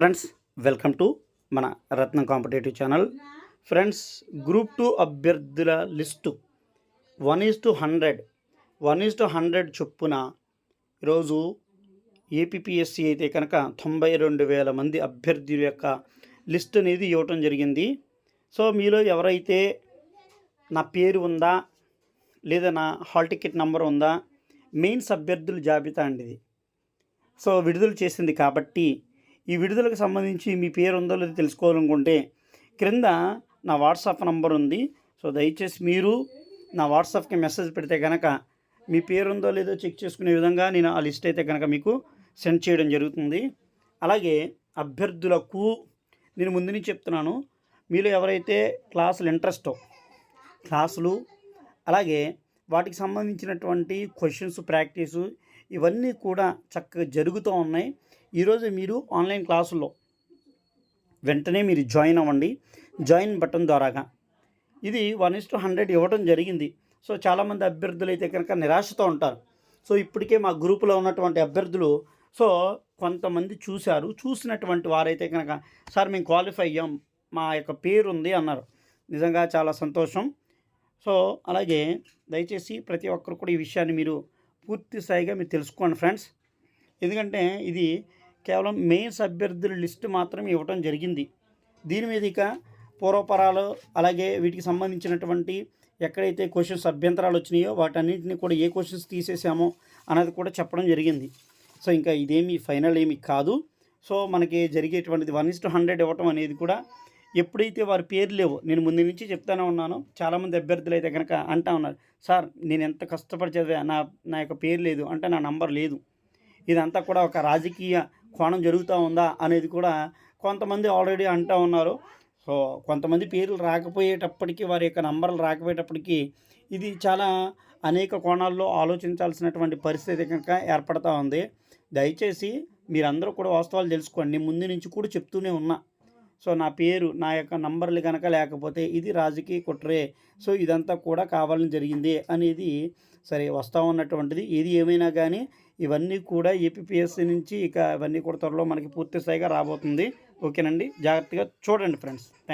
Friends welcome to మన Ratnam competitive channel. Friends group two అభ్యర్థుల list. One is to hundred. One is to hundred చొప్పున ఈరోజు APSC అయితే కనుక తొంభై రెండు వేల మంది అభ్యర్థుల యొక్క లిస్ట్ అనేది ఇవ్వటం జరిగింది. సో మీలో ఎవరైతే నా పేరు ఉందా లేదా నా హాల్ టికెట్ నంబర్ ఉందా మెయిన్స్ అభ్యర్థుల జాబితా అండి ఇది. సో విడుదల చేసింది కాబట్టి ఈ విడుదలకు సంబంధించి మీ పేరు ఉందో లేదో తెలుసుకోవాలనుకుంటే క్రింద నా వాట్సాప్ నంబర్ ఉంది. సో దయచేసి మీరు నా వాట్సాప్కి మెసేజ్ పెడితే కనుక మీ పేరు ఉందో లేదో చెక్ చేసుకునే విధంగా నేను ఆ లిస్ట్ అయితే కనుక మీకు సెండ్ చేయడం జరుగుతుంది. అలాగే అభ్యర్థులకు నేను ముందు నుంచి చెప్తున్నాను. మీలో ఎవరైతే క్లాసులు ఇంట్రెస్టో క్లాసులు అలాగే వాటికి సంబంధించినటువంటి క్వశ్చన్స్ ప్రాక్టీసు ఇవన్నీ కూడా చక్కగా జరుగుతూ ఉన్నాయి. ఈరోజు మీరు ఆన్లైన్ క్లాసుల్లో వెంటనే మీరు జాయిన్ అవ్వండి. జాయిన్ బటన్ ద్వారాగా. ఇది వన్ ఇస్ టు హండ్రెడ్ ఇవ్వడం జరిగింది. సో చాలామంది అభ్యర్థులు అయితే కనుక నిరాశతో ఉంటారు. సో ఇప్పటికే మా గ్రూపులో ఉన్నటువంటి అభ్యర్థులు సో కొంతమంది చూశారు. చూసినటువంటి వారైతే కనుక సార్ మేము క్వాలిఫై అయ్యాం. మా యొక్క పేరు ఉంది అన్నారు. నిజంగా చాలా సంతోషం. సో అలాగే దయచేసి ప్రతి ఒక్కరు కూడా ఈ విషయాన్ని మీరు పూర్తి స్థాయిగా మీరు తెలుసుకోండి ఫ్రెండ్స్. ఎందుకంటే ఇది కేవలం మెయిన్స్ అభ్యర్థుల లిస్ట్ మాత్రమే ఇవ్వటం జరిగింది. దీని మీద ఇక పూర్వపరాలు అలాగే వీటికి సంబంధించినటువంటి ఎక్కడైతే క్వశ్చన్స్ అభ్యంతరాలు వచ్చినాయో వాటన్నింటినీ కూడా ఏ క్వశ్చన్స్ తీసేసామో అన్నది కూడా చెప్పడం జరిగింది. సో ఇంకా ఇదేమి ఫైనల్ ఏమి కాదు. సో మనకి జరిగేటువంటిది వన్ ఇస్ టు హండ్రెడ్ ఇవ్వటం అనేది కూడా ఎప్పుడైతే వారి పేరు లేవో నేను ముందు నుంచి చెప్తానే ఉన్నాను. చాలామంది అభ్యర్థులు అయితే కనుక అంటా ఉన్నారు సార్ నేను ఎంత కష్టపడి చదివా? నా నా యొక్క పేరు లేదు అంటే నా నంబర్ లేదు. ఇదంతా కూడా ఒక రాజకీయ కోణం జరుగుతూ ఉందా అనేది కూడా కొంతమంది ఆల్రెడీ అంటూ ఉన్నారు. సో కొంతమంది పేర్లు రాకపోయేటప్పటికీ వారి యొక్క నంబర్లు రాకపోయేటప్పటికీ ఇది చాలా అనేక కోణాల్లో ఆలోచించాల్సినటువంటి పరిస్థితి కనుక ఏర్పడతా ఉంది. దయచేసి మీరందరూ కూడా వాస్తవాలు తెలుసుకోండి. ముందు నుంచి కూడా చెప్తూనే ఉన్నా. సో నా పేరు నా యొక్క నంబర్లు కనుక లేకపోతే ఇది రాజకీయ కుట్రే. సో ఇదంతా కూడా కావాలని జరిగింది అనేది సరే వస్తూ ఉన్నటువంటిది. ఏది ఏమైనా కానీ ఇవన్నీ కూడా ఏపీఎస్సీ నుంచి ఇక ఇవన్నీ కూడా త్వరలో మనకి పూర్తి స్థాయిగా రాబోతుంది. ఓకేనండి? జాగ్రత్తగా చూడండి ఫ్రెండ్స్.